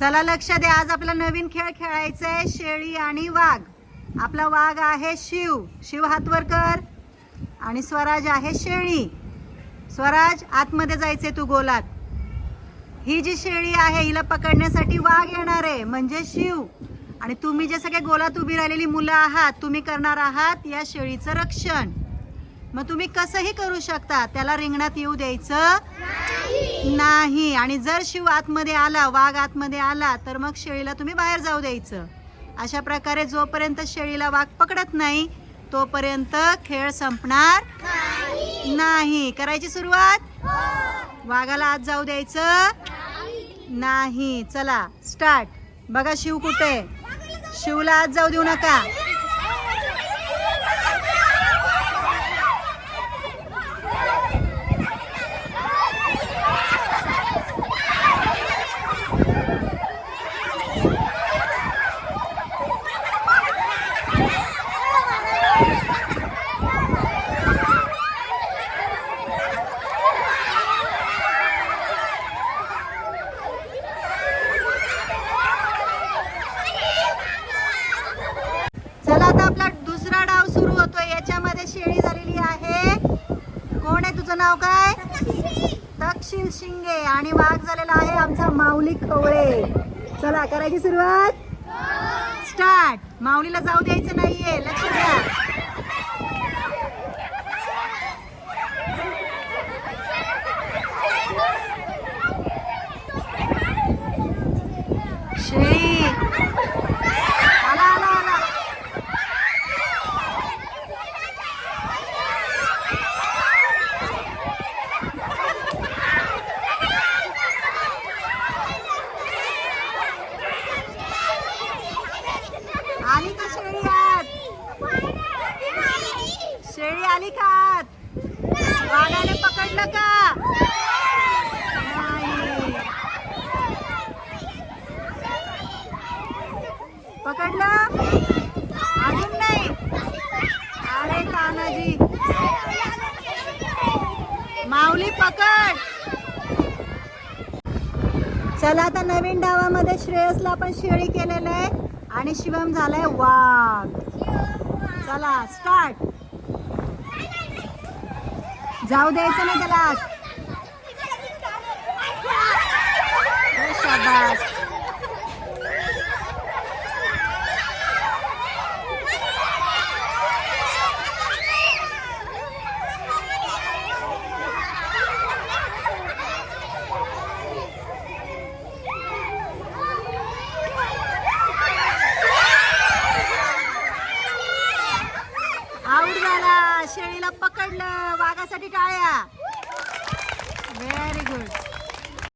चला लक्ष द्या आज आपला नवीन खेळ खेळायचा आहे शेळी आणि वाघ. आपला वाघ आहे शिव. शिव हातवरकर आणि स्वराज आहे शेळी. स्वराज आतमध्ये जायचे तू गोलात. ही जी शेळी आहे हिला पकडण्यासाठी वाघ येणार आहे म्हणजे शिव. आणि तुम्ही जे सगळे गोलात उभी राहिलेली मुलं आहात तुम्ही करणार आहात या शेळीचं रक्षण. मग तुम्ही कसंही करू शकता त्याला रिंगणात येऊ द्यायचं नाही. आणि जर शिव आतमध्ये आला वाघ आतमध्ये आला तर मग शेळीला तुम्ही बाहेर जाऊ द्यायचं. अशा प्रकारे जोपर्यंत शेळीला वाघ पकडत नाही तोपर्यंत खेळ संपणार नाही. करायची सुरुवात? वाघाला आत जाऊ द्यायचं? नाही. चला स्टार्ट बघा शिव कुठे शिवला आत जाऊ देऊ नका. चला आता आपला दुसरा डाव सुरू होतोय. याच्यामध्ये शेळी झालेली आहे. कोण आहे तुझं नाव काय? तक्षिल शिंगे आणि वाघ झालेला आहे आमचा माऊली खवळे. चला करायची सुरुवात? स्टार्ट. माऊलीला जाऊ द्यायचं नाहीये. लक्ष द्या शेळी आला आला आला आली का शेळी आत? शेळी आली का आत? वाघाने पकडलं का? नाही. पकडलं? अजून नाही. अरे तानाजी. माऊली पकड. चला आता नवीन डावामध्ये श्रेयसला आपण शेळी केलेलं आहे आणि शिवम झालाय वाघ. चला स्टार्ट जाऊ द्यायचं नाही त्याला. वाघाला पकडलं. वाघासाठी टाळ्या. Very good